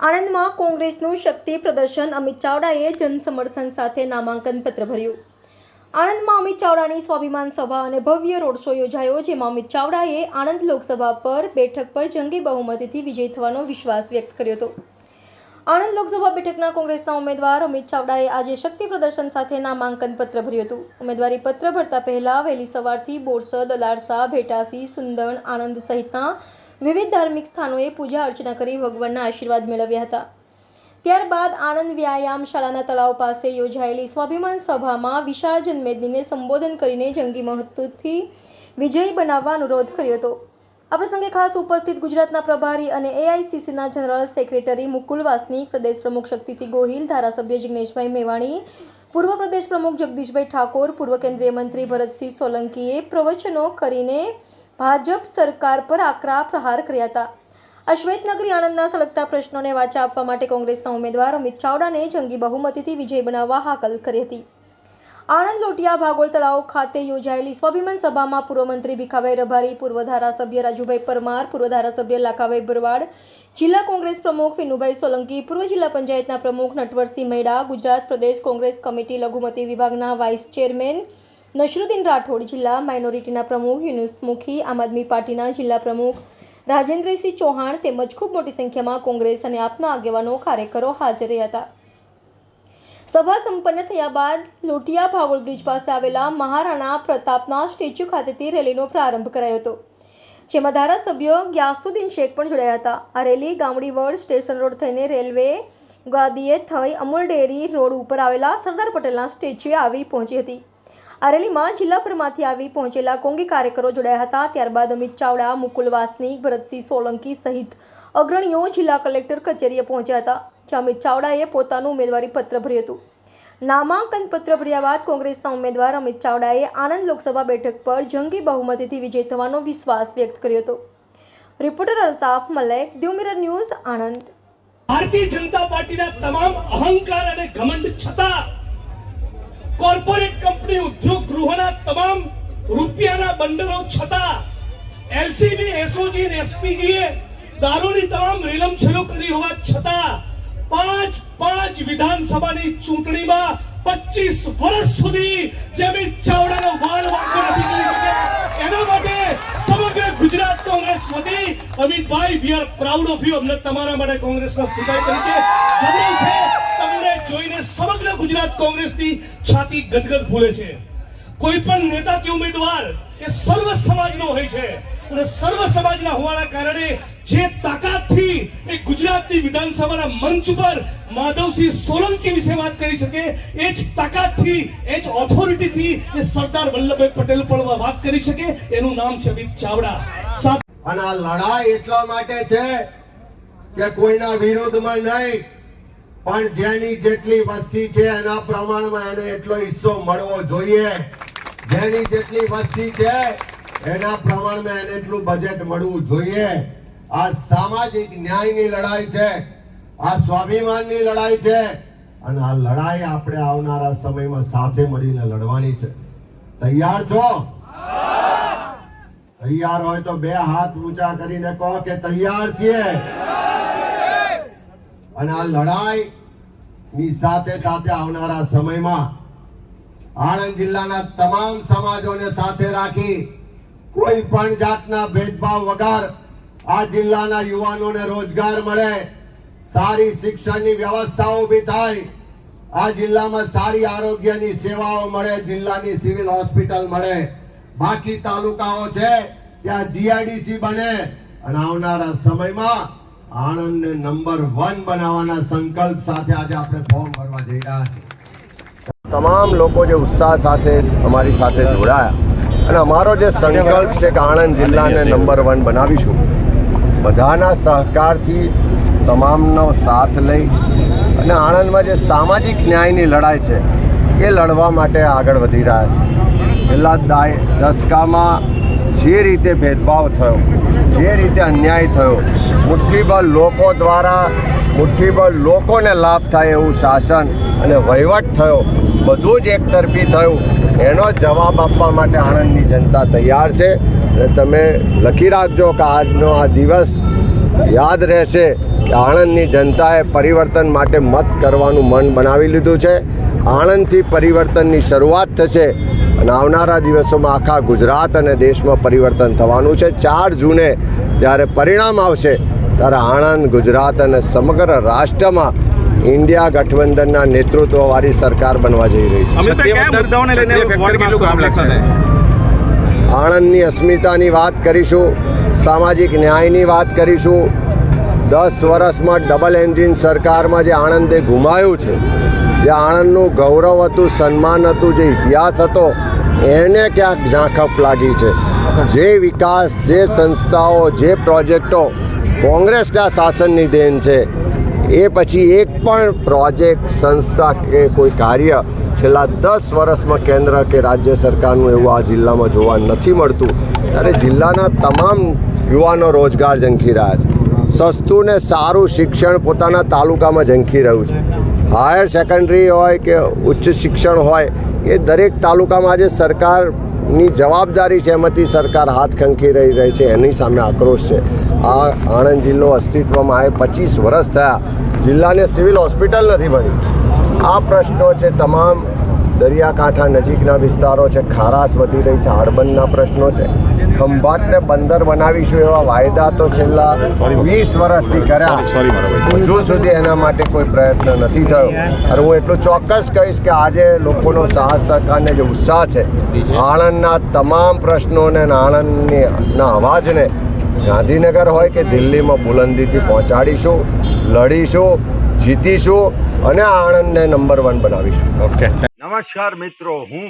આણંદમાં કોંગ્રેસનું શક્તિ પ્રદર્શન, અમિત ચાવડાએ જનસમર્થન સાથે નામાંકન પત્ર ભર્યું. આણંદમાં અમિત ચાવડાની સ્વાભિમાન સભા અને ભવ્ય રોડ શો યોજાયો, જેમાં અમિત ચાવડાએ આણંદ લોકસભા પર બેઠક પર જંગી બહુમતીથી વિજય થવાનો વિશ્વાસ વ્યક્ત કર્યો હતો. આણંદ લોકસભા બેઠકના કોંગ્રેસના ઉમેદવાર અમિત ચાવડાએ આજે શક્તિ પ્રદર્શન સાથે નામાંકન પત્ર ભર્યું હતું. ઉમેદવારી પત્ર ભરતા પહેલા વહેલી સવારથી બોરસદ અલારસા ભેટાસી, સુંદણ, આણંદ સહિતના વિવિધ ધાર્મિક સ્થાનોએ પૂજા અર્ચના કરી ભગવાનના આશીર્વાદ મેળવ્યા હતા. ત્યારબાદ આણંદ વ્યાયામ શાળાના તળાવ પાસે યોજાયેલી સ્વાભિમાન સભામાં વિશાળ જન્મેદનીને સંબોધન કરીને જંગી મહત્વથી વિજયી બનાવવા અનુરોધ કર્યો હતો. આ પ્રસંગે ખાસ ઉપસ્થિત ગુજરાતના પ્રભારી અને એઆઈસીસીના જનરલ સેક્રેટરી મુકુલ વાસનિક, પ્રદેશ પ્રમુખ શક્તિસિંહ ગોહિલ, ધારાસભ્ય જિગ્નેશભાઈ મેવાણી, પૂર્વ પ્રદેશ પ્રમુખ જગદીશભાઈ ઠાકોર, પૂર્વ કેન્દ્રીય મંત્રી ભરતસિંહ સોલંકીએ પ્રવચનો કરીને ભાજપ સરકાર પર આકરા પ્રહાર કર્યા હતા. અશ્વેતનગરી આણંદના સળગતા પ્રશ્નોને વાચા આપવા માટે કોંગ્રેસના ઉમેદવાર અમિત ચાવડાને જંગી બહુમતીથી વિજય બનાવવા હાકલ કરી હતી. આણંદ લોટિયા ભાગોળ તળાવ ખાતે યોજાયેલી સ્વાભિમાન સભામાં પૂર્વ મંત્રી ભીખાભાઈ રભારી, પૂર્વ ધારાસભ્ય રાજુભાઈ પરમાર, પૂર્વ ધારાસભ્ય લાખાભાઈ ભરવાડ જિલ્લા કોંગ્રેસ પ્રમુખ વિનુભાઈ સોલંકી, પૂર્વ જિલ્લા પંચાયતના પ્રમુખ નટવરસિંહ મૈડા, ગુજરાત પ્રદેશ કોંગ્રેસ કમિટી લઘુમતી વિભાગના વાઇસ ચેરમેન નશરુદ્દીન રાઠોડ જિલ્લા માઇનોરિટીના પ્રમુખ, યુનુસ મુખી, આમ આદમી પાર્ટીના જિલ્લા પ્રમુખ રાજેન્દ્રસિંહ ચૌહાણ તેમજ ખૂબ મોટી સંખ્યામાં કોંગ્રેસ અને આપના આગેવાનો કાર્યકરો હાજર રહ્યા હતા. સભા સંપન્ન થયા બાદ લોટિયા ભાગોળ બ્રિજ પાસે આવેલા મહારાણા પ્રતાપના સ્ટેચ્યુ ખાતેથી રેલીનો પ્રારંભ કરાયો હતો, જેમાં ધારાસભ્ય ગ્યાસુદ્દીન શેખ પણ જોડાયા હતા. આ rally Gamdi Vad station road થઈને રેલવે ગાદીએ થઈ અમૂલ ડેરી રોડ ઉપર આવેલા સરદાર પટેલના સ્ટેચ્યુએ આવી પહોંચી હતી. આ જિલ્લા પરમાંથી આવી પહોંચેલા કોંગી કાર્યકરો જોડાયા હતા. ત્યારબાદ અમિત ચાવડા, મુકુલ વાસનિક, ભરતસિંહ સોલંકી સહિત અગ્રણીઓ જિલ્લા કલેક્ટર કચેરીએ પહોંચ્યા હતા, જ્યાં અમિત ચાવડાએ પોતાનું ઉમેદવારી પત્ર ભર્યું હતું. નામાંકન પત્ર ભર્યા બાદ કોંગ્રેસના ઉમેદવાર અમિત ચાવડાએ આણંદ લોકસભા બેઠક પર જંગી બહુમતીથી વિજય થવાનો વિશ્વાસ વ્યક્ત કર્યો હતો. રિપોર્ટર અલ્તાફ મલેક દ્યુ ન્યૂઝ, આણંદ. ભારતીય જનતા પાર્ટીના તમામ અહંકાર અને ઘમંડ છતાં કોર્પોરેટ કંપની ઉદ્યોગ ગૃહોના તમામ રૂપિયાના બંડલો છતાં એલસીબી, એસઓજી અને એસપીજીએ દારૂની તમામ રેલમછેલો કરી હોવા છતાં પાંચ પાંચ વિધાનસભાની ચૂંટણીમાં પચીસ વર્ષ સુધી જમીન ચાવડાનો વાલ વાંકો નથી કરી શકે એના માટે સમગ્ર ગુજરાત કોંગ્રેસ વતી Amitbhai we are proud of you અમને તમારા માટે કોંગ્રેસના સિપાઈ તરીકે જરૂર છે, તમને જોઈને સમગ્ર ગુજરાત કોંગ્રેસની છાતી ગદગદ ફૂલે છે. કોઈ પણ નેતા કે ઉમેદવાર એ સર્વ સમાજનો હોય છે. અને સર્વ સમાજના હોવાના કારણે જે તાકાતથી એ ગુજરાતની વિધાનસભાના મંચ પર માધવસિંહ સોલંકી વિશે વાત કરી શકે, એ જ તાકાતથી, એ જ ઓથોરિટીથી એ સરદાર વલ્લભભાઈ પટેલ પણ વાત કરી શકે, એનું નામ છે અમિત ચાવડા. અને આ લડાઈ એટલા માટે છે કે કોઈના વિરોધમાં નહીં, પણ જેની જેટલી વસ્તી છે એના પ્રમાણમાં એને એટલો હિસ્સો મળવો જોઈએ. જેની જેટલી વસ્તી છે, એના પ્રમાણમાં એને એટલું બજેટ મળવું જોઈએ. આ સામાજિક ન્યાયની લડાઈ છે, આ સ્વાભિમાનની લડાઈ છે, અને આ લડાઈ આપણે આવનારા સમયમાં સાથે મળીને લડવાની છે. તૈયાર છો? તૈયાર હોય તો બે હાથ ઊંચા કરીને કહો કે તૈયાર છીએ. અને આ લડાઈ ની સાથે સાથે આવનારા સમયમાં આણંદ જિલ્લાના તમામ સમાજોને સાથે રાખી કોઈ પણ જાતના ભેદભાવ વગર આ જિલ્લાના યુવાનોને રોજગાર મળે, સારી શિક્ષણની વ્યવસ્થા ઊભી થાય, આ જિલ્લામાં સારી આરોગ્યની સેવાઓ મળે, જિલ્લાની સિવિલ હોસ્પિટલ મળે. બાકી તાલુકાઓ છે, ત્યાં જીઆઈડીસી બને અને આવનારા સમયમાં આણંદને નંબર વન બનાવવાના સંકલ્પ સાથે આજે આપણે ફોર્મ ભરવા જઈ રહ્યા છીએ. તમામ લોકો જે ઉત્સાહ સાથે અમારી સાથે જોડાયા. અને અમારો જે સંકલ્પ છે કે આણંદ જિલ્લાને નંબર વન બનાવીશું, બધાના સહકારથી તમામનો સાથ લઈ અને આણંદમાં જે સામાજિક ન્યાયની લડાઈ છે, એ લડવા માટે આગળ વધી રહ્યા છે. છેલ્લા દાય, દસકામાં જે રીતે ભેદભાવ થયો, જે રીતે અન્યાય થયો મુઠ્ઠીભર લોકો દ્વારા મુઠ્ઠીભર લોકોને લાભ થાય એવું શાસન અને વહીવટ થયો બધું જ એકતરફી થયું. એનો જવાબ આપવા માટે આણંદની જનતા તૈયાર છે. અને તમે લખી રાખજો કે આજનો આ દિવસ યાદ રહેશે કે આણંદની જનતાએ પરિવર્તન માટે મત કરવાનું મન બનાવી લીધું છે. આણંદથી પરિવર્તનની શરૂઆત થશે અને આવનારા દિવસોમાં આખા ગુજરાત અને દેશમાં પરિવર્તન થવાનું છે. ચાર જૂને જ્યારે પરિણામ આવશે, ત્યારે આણંદ, ગુજરાત અને સમગ્ર રાષ્ટ્રમાં ઇન્ડિયા ગઠબંધનના નેતૃત્વવાળી સરકાર બનવા જઈ રહી છે. આણંદની અસ્મિતાની વાત કરીશું સામાજિક ન્યાયની વાત કરીશું. દસ વર્ષમાં ડબલ એન્જિન સરકારમાં જે આણંદે ગુમાયું છે જે આણંદનું ગૌરવ હતું સન્માન હતું જે ઇતિહાસ હતો એને ક્યાંક ઝાંખપ લાગી છે. જે વિકાસ જે સંસ્થાઓ જે પ્રોજેક્ટો કોંગ્રેસના શાસનની દેન છે એ પછી એક પણ પ્રોજેક્ટ, સંસ્થા કે કોઈ કાર્ય છેલ્લા દસ વર્ષમાં કેન્દ્ર કે રાજ્ય સરકારનું એવું આ જિલ્લામાં જોવા નથી મળતું. ત્યારે જિલ્લાના તમામ યુવાનો રોજગાર ઝંખી રહ્યા છે. સસ્તું ને સારું શિક્ષણ પોતાના તાલુકામાં ઝંખી રહ્યું છે. હાયર સેકન્ડરી હોય કે ઉચ્ચ શિક્ષણ હોય, એ દરેક તાલુકામાં આજે સરકારની જવાબદારી છે, એમાંથી સરકાર હાથ ખંખી રહી રહી છે, એની સામે આક્રોશ છે. આ આણંદ જિલ્લો અસ્તિત્વમાં આવે પચીસ વર્ષ થયા. જિલ્લાને સિવિલ હોસ્પિટલ નથી બની. આ પ્રશ્નો છે તમામ દરિયાકાંઠા નજીકના વિસ્તારો છે. ખારાશ વધી રહી છે. હાડબંધના પ્રશ્નો છે. ખંભાતને બંદર બનાવીશું એવા વાયદા તો છેલ્લા વીસ વર્ષથી કર્યા. હજુ સુધી એના માટે કોઈ પ્રયત્ન નથી થયો. અને હું એટલું ચોક્કસ કહીશ કે આજે લોકોનો સાહસ સહકારને જે ઉત્સાહ છે આણંદના તમામ પ્રશ્નોને આણંદની ના અવાજને ગાંધીનગર હોય કે દિલ્હીમાં બુલંદીથી પહોંચાડીશું લડીશું જીતીશું અને આણંદને નંબર વન બનાવીશું. ઓકે નમસ્કાર મિત્રો હું